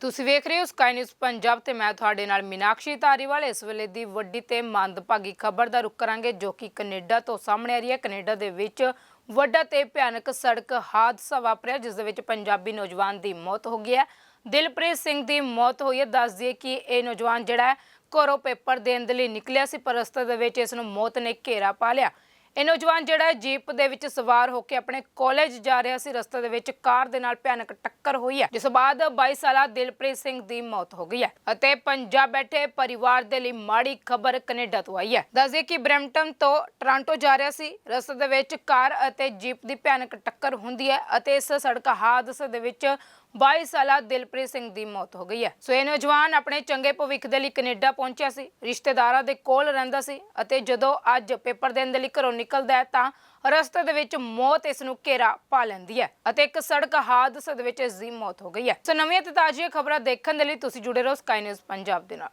ਤੁਸੀਂ ਵੇਖ ਰਹੇ ਹੋ ਸਕਾਈ ਨਿਊਜ਼ ਪੰਜਾਬ ਤੇ ਮੈਂ ਤੁਹਾਡੇ ਨਾਲ ਮੀਨਾਕਸ਼ੀ ਧਾਰੀਵਾਲ। ਇਸ ਵੇਲੇ ਦੀ ਵੱਡੀ ਤੇ ਮੰਦਭਾਗੀ ਖਬਰ ਦਾ ਰੁਖ ਕਰਾਂਗੇ, ਜੋ ਕਿ ਕੈਨੇਡਾ ਤੋਂ ਸਾਹਮਣੇ ਆ ਰਹੀ ਹੈ। ਕੈਨੇਡਾ ਦੇ ਵਿੱਚ ਵੱਡਾ ਤੇ ਭਿਆਨਕ ਸੜਕ ਹਾਦਸਾ ਵਾਪਰਿਆ, ਜਿਸ ਦੇ ਵਿੱਚ ਪੰਜਾਬੀ ਨੌਜਵਾਨ ਦੀ ਮੌਤ ਹੋ ਗਈ ਹੈ। ਦਿਲਪ੍ਰੀਤ ਸਿੰਘ ਦੀ ਮੌਤ ਹੋਈ ਹੈ। ਦੱਸ ਦਈਏ ਕਿ ਇਹ ਨੌਜਵਾਨ ਜਿਹੜਾ ਹੈ ਘਰੋਂ ਪੇਪਰ ਦੇਣ ਦੇ ਲਈ ਨਿਕਲਿਆ ਸੀ, ਪਰ ਰਸਤੇ ਦੇ ਵਿੱਚ ਇਸ ਨੂੰ ਮੌਤ ਨੇ ਘੇਰਾ ਪਾ ਲਿਆ। ਇਹ ਨੌਜਵਾਨ ਜਿਹੜਾ ਜੀਪ ਦੇ ਵਿੱਚ ਸਵਾਰ ਹੋ ਕੇ ਆਪਣੇ ਕਾਲਜ ਜਾ ਰਿਹਾ ਸੀ, ਰਸਤੇ ਦੇ ਵਿੱਚ ਕਾਰ ਦੇ ਨਾਲ ਭਿਆਨਕ ਟੱਕਰ ਹੋਈ ਹੈ, ਜਿਸ ਬਾਅਦ 22 ਸਾਲਾ ਦਿਲਪ੍ਰੀਤ ਸਿੰਘ ਦੀ ਮੌਤ ਹੋ ਗਈ ਹੈ ਅਤੇ ਪੰਜਾਬ ਬੈਠੇ ਪਰਿਵਾਰ ਦੇ ਲਈ ਮਾੜੀ ਖਬਰ ਕੈਨੇਡਾ ਤੋਂ ਆਈ ਹੈ। ਦੱਸਦੇ ਕਿ ਬ੍ਰੈਂਟਨ ਤੋਂ ਟੋਰਾਂਟੋ ਜਾ ਰਿਹਾ ਸੀ, ਰਸਤੇ ਦੇ ਵਿੱਚ ਕਾਰ ਅਤੇ ਜੀਪ ਦੀ ਭਿਆਨਕ ਟੱਕਰ ਹੁੰਦੀ ਹੈ ਅਤੇ ਇਸ ਸੜਕ ਹਾਦਸੇ ਦੇ ਵਿੱਚ 22 ਸਾਲਾ ਦਿਲਪ੍ਰੀਤ ਸਿੰਘ ਦੀ ਮੌਤ ਹੋ ਗਈ ਹੈ। ਸੋ ਇਹ ਨੌਜਵਾਨ ਆਪਣੇ ਚੰਗੇ ਭਵਿੱਖ ਦੇ ਲਈ ਕੈਨੇਡਾ ਪਹੁੰਚਿਆ ਸੀ, ਰਿਸ਼ਤੇਦਾਰਾਂ ਦੇ ਕੋਲ ਰਹਿੰਦਾ ਸੀ ਅਤੇ ਜਦੋਂ ਅੱਜ ਪੇਪਰ ਦੇਣ ਦੇ ਲਈ ਘਰੋਂ ਨਿਕਲਦਾ ਹੈ, ਤਾਂ ਰਸਤੇ ਦੇ ਵਿੱਚ ਮੌਤ ਇਸ ਨੂੰ ਘੇਰਾ ਪਾ ਲੈਂਦੀ ਹੈ ਅਤੇ ਇੱਕ ਸੜਕ ਹਾਦਸੇ ਦੇ ਵਿੱਚ ਇਸ ਦੀ ਮੌਤ ਹੋ ਗਈ ਹੈ। ਸੋ ਨਵੀਆਂ ਤੇ ਤਾਜ਼ੀਆਂ ਖਬਰਾਂ ਦੇਖਣ ਦੇ ਲਈ ਤੁਸੀਂ ਜੁੜੇ ਰਹੋ ਸਕਾਈ ਨਿਊਜ਼ ਪੰਜਾਬ ਦੇ ਨਾਲ।